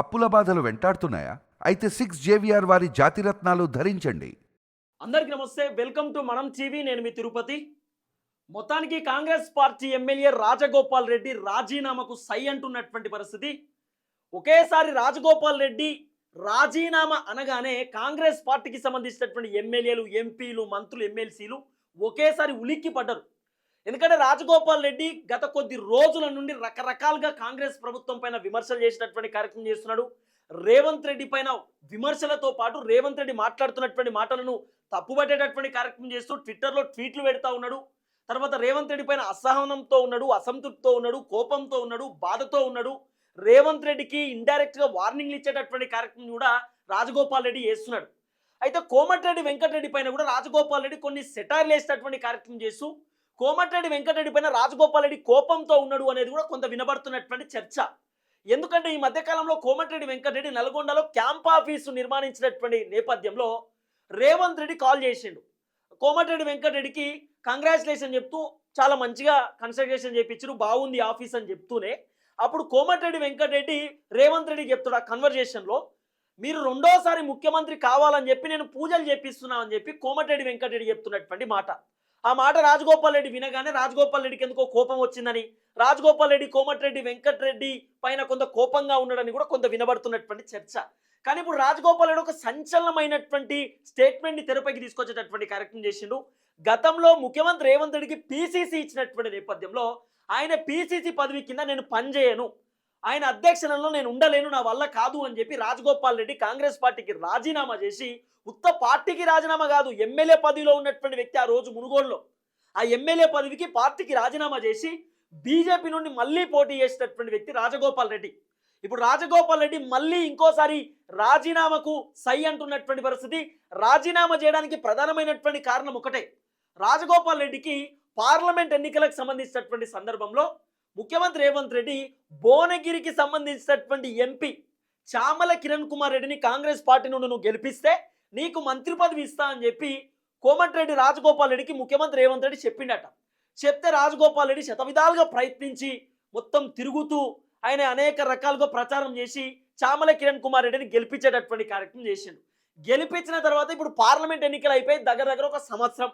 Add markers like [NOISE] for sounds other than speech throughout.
అప్పుల బాధలు వెంటాడుతున్నాయా? అయితే సిక్స్ జేవిఆర్ వారి జాతిరత్నాలు ధరించండి. అందరికీ నమస్తే వెల్కమ్ టు మనం టీవీ. నేను మీ తిరుపతి. మొత్తానికి కాంగ్రెస్ పార్టీ ఎమ్మెల్యే రాజగోపాల్ రెడ్డి రాజీనామాకు సై అంటున్నటువంటి పరిస్థితి. ఒకేసారి రాజగోపాల్ రెడ్డి రాజీనామా అనగానే కాంగ్రెస్ పార్టీకి సంబంధించినటువంటి ఎమ్మెల్యేలు ఎంపీలు మంత్రులు ఎమ్మెల్సీలు ఒకేసారి ఉలిక్కి పడ్డరు ఎందుకంటే రాజగోపాల్ రెడ్డి గత కొద్ది రోజుల నుండి రకరకాలుగా కాంగ్రెస్ ప్రభుత్వం పైన విమర్శలు చేసినటువంటి కార్యక్రమం చేస్తున్నాడు. రేవంత్ రెడ్డి పైన విమర్శలతో పాటు రేవంత్ రెడ్డి మాట్లాడుతున్నటువంటి మాటలను తప్పుపట్టేటటువంటి కార్యక్రమం చేస్తూ ట్విట్టర్లో ట్వీట్లు పెడతా ఉన్నాడు. తర్వాత రేవంత్ రెడ్డి పైన అసహనంతో ఉన్నాడు అసంతృప్తితో ఉన్నాడు కోపంతో ఉన్నాడు బాధతో ఉన్నాడు. రేవంత్ రెడ్డికి ఇండైరెక్ట్గా వార్నింగ్లు ఇచ్చేటటువంటి కార్యక్రమం కూడా రాజగోపాల్ రెడ్డి చేస్తున్నాడు. అయితే కోమటిరెడ్డి వెంకటరెడ్డి పైన కూడా రాజగోపాల్ రెడ్డి కొన్ని సెటైర్లు వేసేటటువంటి కార్యక్రమం చేస్తూ కోమటిరెడ్డి వెంకటరెడ్డి పైన రాజగోపాల్ రెడ్డి కోపంతో ఉన్నాడు అనేది కూడా కొంత వినబడుతున్నటువంటి చర్చ. ఎందుకంటే ఈ మధ్యకాలంలో కోమటిరెడ్డి వెంకటరెడ్డి నల్గొండలో క్యాంప్ ఆఫీసు నిర్మాణించినటువంటి నేపథ్యంలో రేవంత్ రెడ్డి కాల్ చేసిండు. కోమటిరెడ్డి వెంకటరెడ్డికి కంగ్రాచులేషన్ చెప్తూ చాలా మంచిగా కన్సల్టేషన్ చేయించారు బాగుంది ఆఫీస్ అని చెప్తూనే. అప్పుడు కోమటిరెడ్డి వెంకటరెడ్డి రేవంత్ రెడ్డి చెప్తాడు ఆ కన్వర్జేషన్లో మీరు రెండోసారి ముఖ్యమంత్రి కావాలని చెప్పి నేను పూజలు చేపిస్తున్నా అని చెప్పి కోమటిరెడ్డి వెంకటరెడ్డి చెప్తున్నటువంటి మాట. ఆ మాట రాజగోపాల్ రెడ్డి వినగానే రాజగోపాల్ రెడ్డికి ఎందుకో కోపం వచ్చిందని రాజగోపాల్ రెడ్డి కోమటిరెడ్డి వెంకటరెడ్డి పైన కొంత కోపంగా ఉన్నాడని కూడా కొంత వినబడుతున్నటువంటి చర్చ. కానీ ఇప్పుడు రాజగోపాల్ రెడ్డి ఒక సంచలనమైనటువంటి స్టేట్మెంట్ని తెరపైకి తీసుకొచ్చేటటువంటి కార్యక్రమం చేసిండు. గతంలో ముఖ్యమంత్రి రేవంత్ రెడ్డికి పీసీసీ ఇచ్చినటువంటి నేపథ్యంలో ఆయన పీసీసీ పదవి కింద నేను పనిచేయను. ఆయన అధ్యక్షతలో నేను ఉండలేను నా వల్ల కాదు అని చెప్పి రాజగోపాల్ రెడ్డి కాంగ్రెస్ పార్టీకి రాజీనామా చేసి ఉత్త పార్టీకి రాజీనామా కాదు ఎమ్మెల్యే పదవిలో ఉన్నటువంటి వ్యక్తి ఆ రోజు మునుగోడులో. ఆ ఎమ్మెల్యే పదవికి పార్టీకి రాజీనామా చేసి బీజేపీ నుండి మళ్ళీ పోటీ చేసేటటువంటి వ్యక్తి రాజగోపాల్ రెడ్డి. ఇప్పుడు రాజగోపాల్ రెడ్డి మళ్ళీ ఇంకోసారి రాజీనామాకు సై అంటున్నటువంటి పరిస్థితి రాజీనామా చేయడానికి ప్రధానమైనటువంటి కారణం ఒకటే. రాజగోపాల్ రెడ్డికి పార్లమెంట్ ఎన్నికలకు సంబంధించినటువంటి సందర్భంలో ముఖ్యమంత్రి రేవంత్ రెడ్డి భువనగిరికి సంబంధించినటువంటి ఎంపీ చామల కిరణ్ కుమార్ రెడ్డిని కాంగ్రెస్ పార్టీ నుండి నువ్వు గెలిపిస్తే నీకు మంత్రి పదవి ఇస్తా అని చెప్పి కోమటిరెడ్డి రాజగోపాల్ రెడ్డికి ముఖ్యమంత్రి రేవంత్ రెడ్డి చెప్పిండట. చెప్తే రాజగోపాల్ రెడ్డి శతవిధాలుగా ప్రయత్నించి మొత్తం తిరుగుతూ ఆయన అనేక రకాలుగా ప్రచారం చేసి చామల కిరణ్ కుమార్ రెడ్డిని గెలిపించేటటువంటి కార్యక్రమం చేసిండు. గెలిపించిన తర్వాత ఇప్పుడు పార్లమెంట్ ఎన్నికలు అయిపోయి దగ్గర దగ్గర ఒక సంవత్సరం.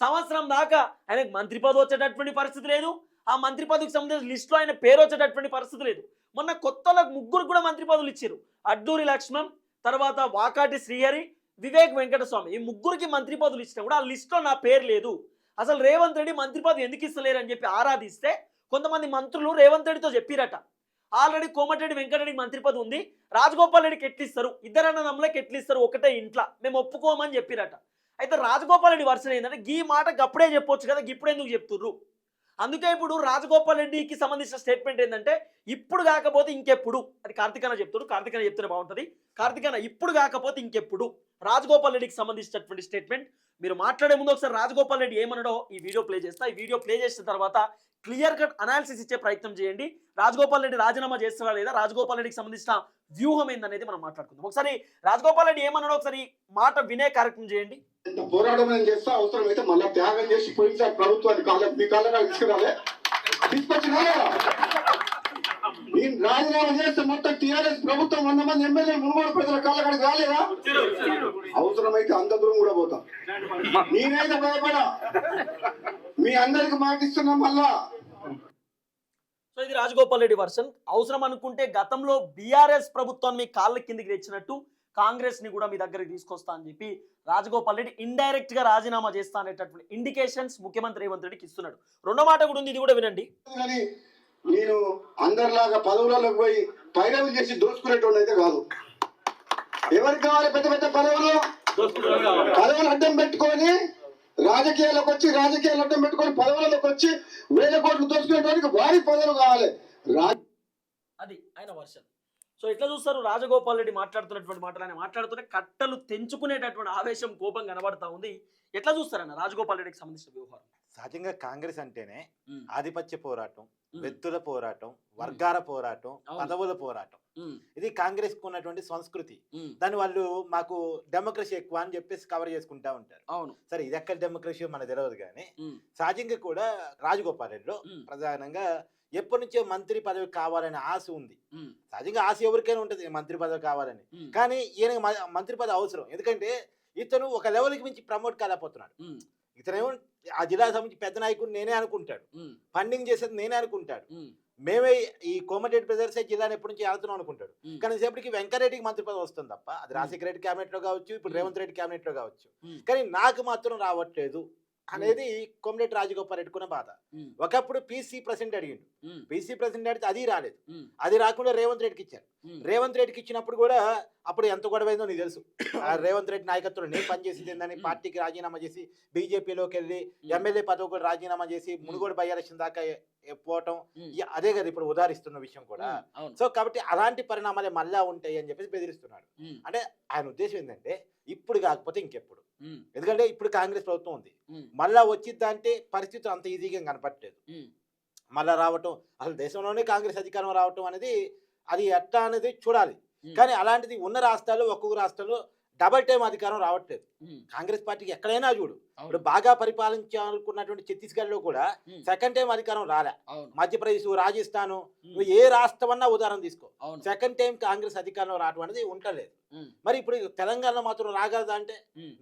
సంవత్సరం దాకా ఆయనకు మంత్రి పదవి వచ్చేటటువంటి పరిస్థితి లేదు. ఆ మంత్రి పదవికి సంబంధించిన లిస్టులో ఆయన పేరు వచ్చేటటువంటి పరిస్థితి లేదు. మొన్న కొత్తలో ముగ్గురు కూడా మంత్రి పదవులు ఇచ్చారు. అడ్డూరి లక్ష్మణ్ తర్వాత వాకాటి శ్రీహరి వివేక్ వెంకటస్వామి. ఈ ముగ్గురికి మంత్రి పదవులు ఇచ్చినా కూడా ఆ లిస్టులో నా పేరు లేదు. అసలు రేవంత్ రెడ్డి మంత్రి పదవి ఎందుకు ఇస్తలేరు అని చెప్పి ఆరాధిస్తే కొంతమంది మంత్రులు రేవంత్ రెడ్డితో చెప్పిరట. ఆల్రెడీ కోమటిరెడ్డి వెంకటరెడ్డికి మంత్రి పదవి ఉంది. రాజగోపాల్ రెడ్డికి ఎట్లిస్తారు? ఇద్దరన్న నమ్మలకి ఎట్లిస్తారు? ఒకటే ఇంట్లో. మేము ఒప్పుకోమని చెప్పిరట. అయితే రాజగోపాల్ రెడ్డి వర్షన్ ఏంటంటే ఈ మాట గప్పుడే చెప్పొచ్చు కదా ఇప్పుడు ఎందుకు చెప్తుర్రు? అందుకే ఇప్పుడు రాజగోపాల్ రెడ్డికి సంబంధించిన స్టేట్మెంట్ ఏంటంటే ఇప్పుడు కాకపోతే ఇంకెప్పుడు అది కార్తికన చెప్తాడు కార్తికన చెప్తేనే బాగుంటుంది. కార్తికన ఇప్పుడు కాకపోతే ఇంకెప్పుడు రాజగోపాల్ రెడ్డికి సంబంధించినటువంటి స్టేట్మెంట్ మీరు మాట్లాడే ముందు ఒకసారి రాజగోపాల్ రెడ్డి ఏమన్నాడో ఈ వీడియో ప్లే చేస్తా. ఈ వీడియో ప్లే చేసిన తర్వాత క్లియర్ కట్ అనాలిసిస్ ఇచ్చే ప్రయత్నం చేయండి. రాజగోపాల్ రెడ్డి రాజీనామా చేస్తాడా లేదా? రాజగోపాల్ రెడ్డికి సంబంధించిన వ్యూహం ఏందనేది మనం మాట్లాడుకుందాం. ఒకసారి రాజగోపాల్ రెడ్డి ఏమన్నాడో ఒకసారి మాట వినే కార్యక్రమం చేయండి. ఎంత పోరాటం నేను చేస్తా అవసరం అయితే మళ్ళీ త్యాగం చేసి పోయినసారి ప్రభుత్వాన్ని కాళ్ళ మీ కాళ్ళ తీసుకురాలే. తీసుకొచ్చినా నేను రాజీనామా చేస్తే మొత్తం టీఆర్ఎస్ ప్రభుత్వం వంద మంది ఎమ్మెల్యే మునుగోడు ప్రజల కాళ్ళ కాలేదా రాలేదా? అవసరమైతే అంత దూరం కూడా పోతాం. నేనైతే భయపడా. మీ అందరికి మాటిస్తున్నా మళ్ళా. సో ఇది రాజగోపాల్ రెడ్డి వర్షన్. అవసరం అనుకుంటే గతంలో బీఆర్ఎస్ ప్రభుత్వాన్ని మీ కాళ్ళ కిందికి తెచ్చినట్టు కాంగ్రెస్ని కూడా మీ దగ్గరికి తీసుకొస్తా అని చెప్పి రాజగోపాల్ రెడ్డి ఇండైరెక్ట్గా రాజీనామా చేస్తా అనేటటువంటి ఇండికేషన్స్ ముఖ్యమంత్రి రేవంత్ రెడ్డికి ఇస్తున్నాడు. రెండో మాట కూడా ఉంది ఇది కూడా వినండి. నేను అందరిలాగా పదవులలోకి పోయి పైరవులు చేసి దోసుకునేటోడు అయితే కాదు. ఎవరికి కావాలి పెద్ద పెద్ద పదవులు? పదవులు అడ్డం పెట్టుకొని రాజకీయాలకు వచ్చి రాజకీయాలు అడ్డం పెట్టుకొని పదవులలోకి వచ్చి వేల కోట్లు దోచుకునేటువంటి వారి పదవులు కావాలి. అది ఆయన వర్షన్. సో ఎట్లా చూస్తారు? రాజగోపాల్ రెడ్డి మాట్లాడుతున్నటువంటి మాటలు ఆయన మాట్లాడుతుంటే కట్టలు తెంచుకునేటటువంటి ఆవేశం కోపం కనబడతా ఉంది. ఎట్లా చూస్తారన్న? రాజగోపాల్ రెడ్డికి సంబంధించిన వ్యవహారం. సహజంగా కాంగ్రెస్ అంటేనే ఆధిపత్య పోరాటం వ్యక్తుల పోరాటం వర్గాల పోరాటం. పదవుల పోరాటం. ఇది కాంగ్రెస్కు ఉన్నటువంటి సంస్కృతి దాని వాళ్ళు మాకు డెమోక్రసీ ఎక్కువ అని చెప్పేసి కవర్ చేసుకుంటా ఉంటారు. అవును. సరే ఇది ఎక్కడ డెమోక్రసీ మనకు తెలియదు కానీ సహజంగా కూడా రాజగోపాల్ రెడ్డిలో ప్రధానంగా ఎప్పటి నుంచో మంత్రి పదవి కావాలనే ఆశ ఉంది. సహజంగా ఆశ ఎవరికైనా ఉంటుంది మంత్రి పదవి కావాలని. కానీ ఈయన మంత్రి పదవి అవసరం. ఎందుకంటే ఇతను ఒక లెవెల్కి మించి ప్రమోట్ కాలేకపోతున్నాడు. ఇతనేమో ఆ జిల్లా సంబంధించి పెద్ద నాయకుడు నేనే అనుకుంటాడు. ఫండింగ్ చేసేది నేనే అనుకుంటాడు. మేమే ఈ కోమటిరెడ్డి బ్రదర్సే జిల్లాని ఎప్పటి నుంచి ఆడుతున్నాం అనుకుంటాడు. కానీ సేపటికి వెంకరెడ్డికి మంత్రి పదవి వస్తుంది తప్ప అది రాజశేఖర రెడ్డి క్యాబినెట్లో కావచ్చు ఇప్పుడు. రేవంత్ రెడ్డి క్యాబినెట్లో కావచ్చు. కానీ నాకు మాత్రం రావట్లేదు. అనేది కోమటిరెడ్డి రాజగోపాల్ రెడ్డికున్న బాధ. ఒకప్పుడు పీసీ ప్రెసిడెంట్ అడిగిండు. పీసీ ప్రెసిడెంట్ అడిగితే అది రాలేదు. అది రాకుండా రేవంత్ రెడ్డికి ఇచ్చారు. రేవంత్ రెడ్డికి ఇచ్చినప్పుడు కూడా అప్పుడు ఎంత గొడవైందో నీకు తెలుసు. ఆ రేవంత్ రెడ్డి నాయకత్వంలో నేను పనిచేసింది ఏందని. పార్టీకి రాజీనామా చేసి బీజేపీలోకి వెళ్ళి ఎమ్మెల్యే పదవి కూడా రాజీనామా చేసి మునుగోడు బై ఎలక్షన్ దాకా పోవటం అదే కదా ఇప్పుడు ఉదాహరిస్తున్న విషయం కూడా. సో కాబట్టి అలాంటి పరిణామాలే మళ్ళా ఉంటాయి అని చెప్పేసి బెదిరిస్తున్నాడు. అంటే ఆయన ఉద్దేశం ఏంటంటే ఇప్పుడు కాకపోతే ఇంకెప్పుడు? ఎందుకంటే ఇప్పుడు కాంగ్రెస్ ప్రభుత్వం ఉంది. మళ్ళా వచ్చిద్దంటే పరిస్థితులు అంత ఈజీగా కనపట్లేదు ఉమ్, మళ్ళా రావటం అసలు దేశంలోనే కాంగ్రెస్ అధికారం రావటం అనేది అది ఎట్లా అనేది చూడాలి. కానీ అలాంటిది ఉన్న రాష్ట్రాల్లో ఒక్కొక్క రాష్ట్రంలో డబల్ టైం అధికారం రావట్లేదు. కాంగ్రెస్ పార్టీకి ఎక్కడైనా చూడు. ఇప్పుడు బాగా పరిపాలించాలనుకున్నటువంటి ఛత్తీస్గఢ్లో కూడా సెకండ్ టైం అధికారం రాలే. మధ్యప్రదేశ్ రాజస్థాన్ నువ్వు ఏ రాష్ట్రం అన్నా ఉదాహరణ తీసుకో. సెకండ్ టైం కాంగ్రెస్ అధికారంలో రావడం అనేది ఉండలేదు. మరి ఇప్పుడు తెలంగాణ మాత్రం రాగలదా అంటే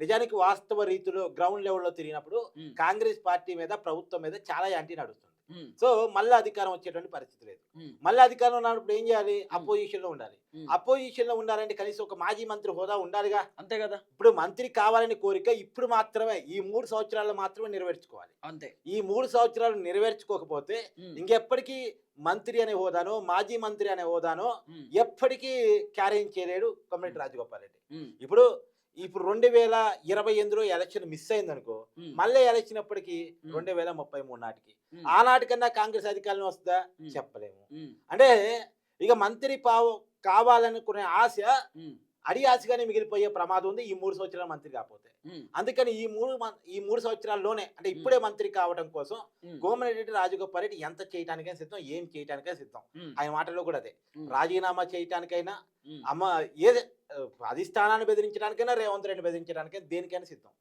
నిజానికి వాస్తవ రీతిలో గ్రౌండ్ లెవెల్లో తిరిగినప్పుడు కాంగ్రెస్ పార్టీ మీద ప్రభుత్వం మీద చాలా యాంటీ నడుస్తుంది. సో మళ్ళీ అధికారం వచ్చేటువంటి పరిస్థితి లేదు. మళ్ళీ అధికారం ఉన్నప్పుడు ఏం చేయాలి? అపోజిషన్లో ఉండాలి. అపోజిషన్లో ఉండాలంటే కనీసం ఒక మాజీ మంత్రి హోదా ఉండాలిగా. అంతే కదా. ఇప్పుడు మంత్రి కావాలని కోరిక ఇప్పుడు మాత్రమే ఈ మూడు సంవత్సరాలు మాత్రమే నెరవేర్చుకోవాలి. అంతే. ఈ మూడు సంవత్సరాలు నెరవేర్చుకోకపోతే ఇంకెప్పటికీ మంత్రి అనే హోదానో మాజీ మంత్రి అనే హోదానో ఎప్పటికీ క్యారీ చేయలేడు కొమ్మరెడ్డి రాజగోపాల్ రెడ్డి. ఇప్పుడు ఇప్పుడు రెండు వేల ఇరవై ఎనిమిదిలో ఎలక్షన్ మిస్ అయింది అనుకో మళ్ళీ ఎలక్షన్ అప్పటికి. రెండు వేల ముప్పై మూడు నాటికి. ఆనాటికన్నా కాంగ్రెస్ అధికారంలో వస్తుందా? చెప్పలేము. అంటే ఇక మంత్రి పావు కావాలనుకునే ఆశ ఉమ్, అడి ఆశగానే మిగిలిపోయే ప్రమాదం ఉంది. ఈ మూడు సంవత్సరాల మంత్రి కాకపోతే. అందుకని ఈ మూడు ఈ మూడు సంవత్సరాల్లోనే అంటే ఇప్పుడే మంత్రి కావడం కోసం కోమరెడ్డి రాజగోపాల్ రెడ్డి ఎంత చేయడానికైనా సిద్ధం ఏం చేయడానికైనా సిద్ధం. ఆయన మాటల్లో కూడా అదే. రాజీనామా చేయటానికైనా అమ్మ ఏది అధిష్టానాన్ని బెదిరించడానికైనా రేవంత్ రెడ్డి బెదిరించడానికైనా దేనికైనా సిద్ధం.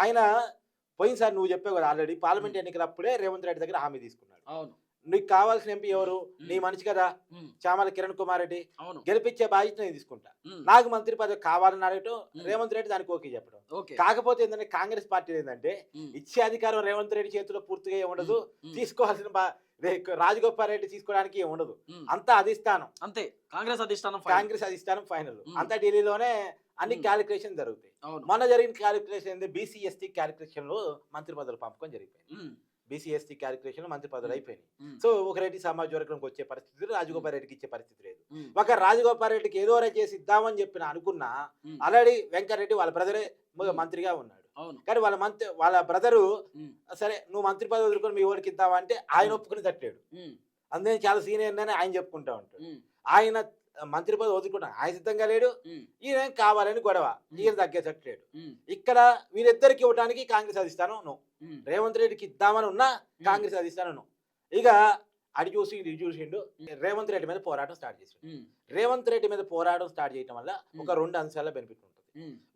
ఆయన పోయినసారి నువ్వు చెప్పావు కదా ఆల్రెడీ పార్లమెంట్ ఎన్నికలప్పుడే రేవంత్ రెడ్డి దగ్గర హామీ తీసుకున్నాడు. అవును. నీకు కావాల్సిన ఎంపీ ఎవరు? నీ మనిషి కదా? చామల కిరణ్ కుమార్ రెడ్డి. గెలిపించే బాధ్యత నేను తీసుకుంటా. నాకు మంత్రి పదవి కావాలని అడగటం. రేవంత్ రెడ్డి దానికి ఓకే చెప్పడం. కాకపోతే ఏంటంటే కాంగ్రెస్ పార్టీ ఏంటంటే ఇచ్చే అధికారం రేవంత్ రెడ్డి చేతిలో పూర్తిగా ఉండదు. తీసుకోవాల్సిన రాజగోపాల్ రెడ్డి తీసుకోవడానికి ఉండదు. అంతా అధిష్టానం. అంతే. కాంగ్రెస్ అధిష్టానం. కాంగ్రెస్ అధిష్టానం ఫైనల్. అంతా ఢిల్లీలోనే అన్ని. క్యాలిక్యులేషన్ జరుగుతాయి. మొన్న జరిగిన క్యాలిక్యులేషన్ ఏంది? బీసీ ఎస్టీ క్యాలిక్యులేషన్లో మంత్రి పదవులు పంపకం జరిగిపోయింది. బీసీ ఎస్టీ క్యాలిక్యులేషన్ మంత్రి పదవులు. అయిపోయినాయి. సో ఒక రెడ్డి సమాజ వర్గంకి వచ్చే పరిస్థితి రాజగోపాల్ రెడ్డికి ఇచ్చే పరిస్థితి లేదు. ఒక రాజగోపాల్ రెడ్డికి ఏదో చేసి ఇద్దామని చెప్పిన అనుకున్నా ఆల్రెడీ వెంకటరెడ్డి వాళ్ళ బ్రదరే. మంత్రిగా ఉన్నాడు. కానీ వాళ్ళ మంత్రి వాళ్ళ బ్రదరు సరే నువ్వు మంత్రి పదవి వదులుకొని మీ ఊరికి ఇద్దామా అంటే ఆయన. ఒప్పుకుని తట్టాడు. అందుకని చాలా సీనియర్ అని ఆయన చెప్పుకుంటా ఉంటాడు. ఆయన మంత్రి పదవి వదులుకున్నాడు ఆయన సిద్ధంగా లేడు. ఈయన కావాలని గొడవ. ఈయన తగ్గేటట్టు లేడు ఉమ్, ఇక్కడ వీరిద్దరికి ఇవ్వడానికి కాంగ్రెస్ అధిష్టానం నువ్వు రేవంత్ రెడ్డికి ఇద్దామని ఉన్నా కాంగ్రెస్ అధిష్టానం నువ్వు ఇక అడి చూసి ఇది చూసిండు రేవంత్ రెడ్డి మీద పోరాటం స్టార్ట్ చేసిండు. రేవంత్ రెడ్డి మీద పోరాటం స్టార్ట్ చేయడం వల్ల ఒక. రెండు అంశాల బెనిఫిట్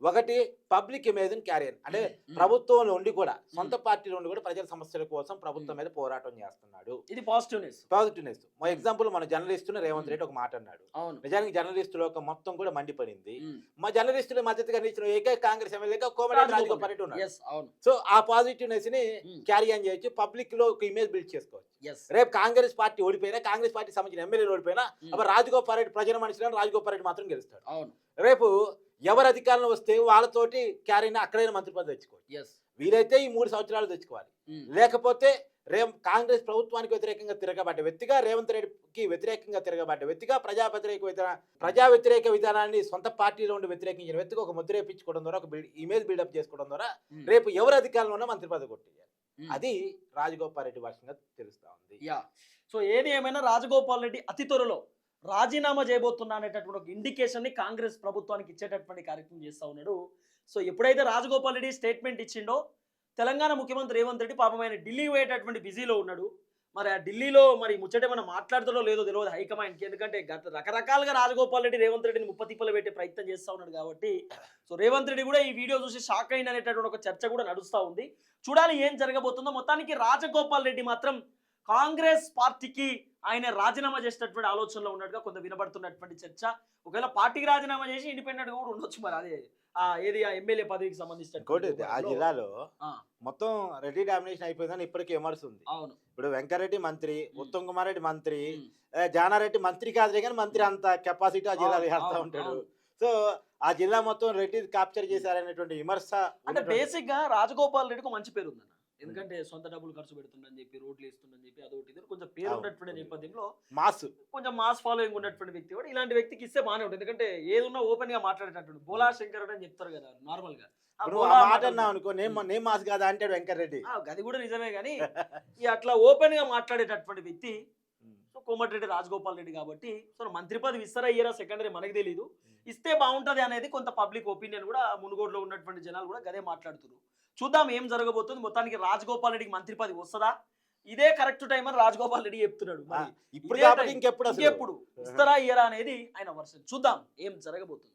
ఒకటి పబ్లిక్ ఇమేజ్ క్యారియర్. అంటే ప్రభుత్వంలో ఉండి కూడా సొంత పార్టీలో ఉండి కూడా ప్రజల సమస్యల కోసం ప్రభుత్వం మీద పోరాటం చేస్తున్నాడు. ఇది పాజిటివ్ న్యూస్ పాజిటివ్నెస్ మా ఎగ్జాంపుల్ మన జర్నలిస్టుని రేవంత్ రెడ్డి ఒక మాట అన్నాడు. నిజానికి జర్నలిస్టులు ఒక మొత్తం కూడా మండిపడింది. మా జర్నలిస్టుల మద్దతుగా నిలిచిన ఏకైక కాంగ్రెస్ ఎమ్మెల్యేగా కోమటిరెడ్డి రాజగోపాల్ రెడ్డి. ఉన్నాడు yes అవును. సో ఆ పాజిటివ్నెస్ని ఉమ్, క్యారీ ఆన్ చేయొచ్చు. పబ్లిక్లో ఒక ఇమేజ్ బిల్డ్ చేసుకోవచ్చు. రేపు కాంగ్రెస్ పార్టీ ఓడిపోయినా కాంగ్రెస్ పార్టీ సంబంధించిన ఎమ్మెల్యేలు ఓడిపోయినా అప్పుడు రాజగోపాల్ రెడ్డి ప్రజల మనిషిలో రాజగోపాల్ రెడ్డి మాత్రం గెలుస్తాడు. రేపు ఎవరు అధికారంలో వస్తే వాళ్ళతోటి క్యారీని అక్కడైనా మంత్రి పదవి తెచ్చుకోవచ్చు ఎస్ వీలైతే ఈ మూడు సంవత్సరాలు తెచ్చుకోవాలి. లేకపోతే రే కాంగ్రెస్ ప్రభుత్వానికి వ్యతిరేకంగా తిరగబడ్డ వ్యక్తిగా రేవంత్ రెడ్డికి వ్యతిరేకంగా తిరగబడ్డ వ్యక్తిగా ప్రజా వ్యతిరేక విధాన ప్రజా వ్యతిరేక విధానాన్ని సొంత పార్టీలో ఉండి వ్యతిరేకించిన వ్యక్తిగా ఒక ముద్ర వేయించుకోవడం ద్వారా ఒక ఇమేజ్ బిల్డప్ చేసుకోవడం ద్వారా రేపు ఎవరు అధికారంలో ఉన్నా మంత్రి పదవి కొట్టేయాలి. అది రాజగోపాల్ రెడ్డి వర్షంగా తెలుస్తా ఉంది. సో ఏది ఏమైనా రాజగోపాల్ రెడ్డి అతి త్వరలో రాజీనామా చేయబోతున్నా అనేటటువంటి ఒక ఇండికేషన్ని కాంగ్రెస్ ప్రభుత్వానికి ఇచ్చేటటువంటి కార్యక్రమం చేస్తూ ఉన్నాడు. సో ఎప్పుడైతే రాజగోపాల్ రెడ్డి స్టేట్మెంట్ ఇచ్చిండో తెలంగాణ ముఖ్యమంత్రి రేవంత్ రెడ్డి పాపం ఆయన ఢిల్లీ పోయేటటువంటి బిజీలో ఉన్నాడు. మరి ఆ ఢిల్లీలో మరి ముచ్చట ఏమైనా మాట్లాడుతాడో లేదో తెలియదు హైకమాండ్కి. ఎందుకంటే గత రకరకాలుగా రాజగోపాల్ రెడ్డి రేవంత్ రెడ్డిని ముప్పతిప్పలు పెట్టే ప్రయత్నం చేస్తూ ఉన్నాడు కాబట్టి సో రేవంత్ రెడ్డి కూడా ఈ వీడియో చూసి షాక్ అయింది అనేటటువంటి ఒక చర్చ కూడా నడుస్తూ ఉంది. చూడాలి ఏం జరగబోతుందో. మొత్తానికి రాజగోపాల్ రెడ్డి మాత్రం కాంగ్రెస్ పార్టీకి ఆయన రాజీనామా చేసేటటువంటి ఆలోచనలో ఉన్నట్టుగా కొంత వినబడుతున్నటువంటి చర్చ. ఒకవేళ పార్టీకి రాజీనామా చేసి ఇండిపెండెంట్ కూడా ఉండొచ్చు మరి. అదే ఆ ఏది ఆ ఎమ్మెల్యే పదవికి ఇంకోటి ఆ సంబంధించిన జిల్లాలో. మొత్తం రెడ్డి డామినేషన్ అయిపోయిందని ఇప్పటికీ విమర్శింది అవును. ఇప్పుడు వెంకరెడ్డి మంత్రి. ఉత్తమ్ కుమార్ రెడ్డి మంత్రి జానారెడ్డి మంత్రి కాదులే కానీ మంత్రి అంత కెపాసిటీ ఆ జిల్లాలో అవును, ఉంటాడు. సో ఆ జిల్లా మొత్తం రెడ్డి క్యాప్చర్ చేశారనేటువంటి విమర్శ అంటే బేసిక్గా రాజగోపాల్ రెడ్డికి మంచి పేరు ఉందన్న. ఎందుకంటే సొంత డబ్బులు ఖర్చు పెడుతుండని చెప్పి రోడ్లు వేస్తుండని చెప్పి అదొకటి ఇది కొంచెం పేరు. ఉన్నటువంటి నేపథ్యంలో మాస్. కొంచెం మాస్ ఫాలోయింగ్ ఉన్నటువంటి వ్యక్తి కూడా ఇలాంటి వ్యక్తికి ఇస్తే బాగానే ఉంటుంది. ఎందుకంటే ఏదున్నా ఓపెన్గా మాట్లాడేటట్టు. బోలా శంకర్ అని చెప్తారు కదా నార్మల్గా. మాట అన్నావు అనుకో నేను మాస్ కాదా అంటాడు ఆ, అది కూడా నిజమే కానీ [LAUGHS] అట్లా ఓపెన్గా మాట్లాడేటటువంటి వ్యక్తి సో కోమటిరెడ్డి రాజగోపాల్ రెడ్డి కాబట్టి సో మంత్రి పదవి ఇస్తారా ఇయ్యరా సెకండరీ మనకు తెలియదు ఇస్తే బాగుంటది అనేది కొంత పబ్లిక్ ఒపీనియన్ కూడా మునుగోడులో ఉన్నటువంటి జనాలు కూడా గదే మాట్లాడుతున్నారు చూద్దాం ఏం జరగబోతుంది. మొత్తానికి రాజగోపాల్ రెడ్డికి మంత్రి పదవి వస్తుందా? ఇదే కరెక్ట్ టైం అని రాజగోపాల్ రెడ్డి చెప్తున్నాడు ఇప్పుడు. ఇంకెప్పుడు ఇంకెప్పుడు? ఇస్తారా ఇయ్యరా అనేది ఆయన వర్షన్. చూద్దాం ఏం జరగబోతుంది.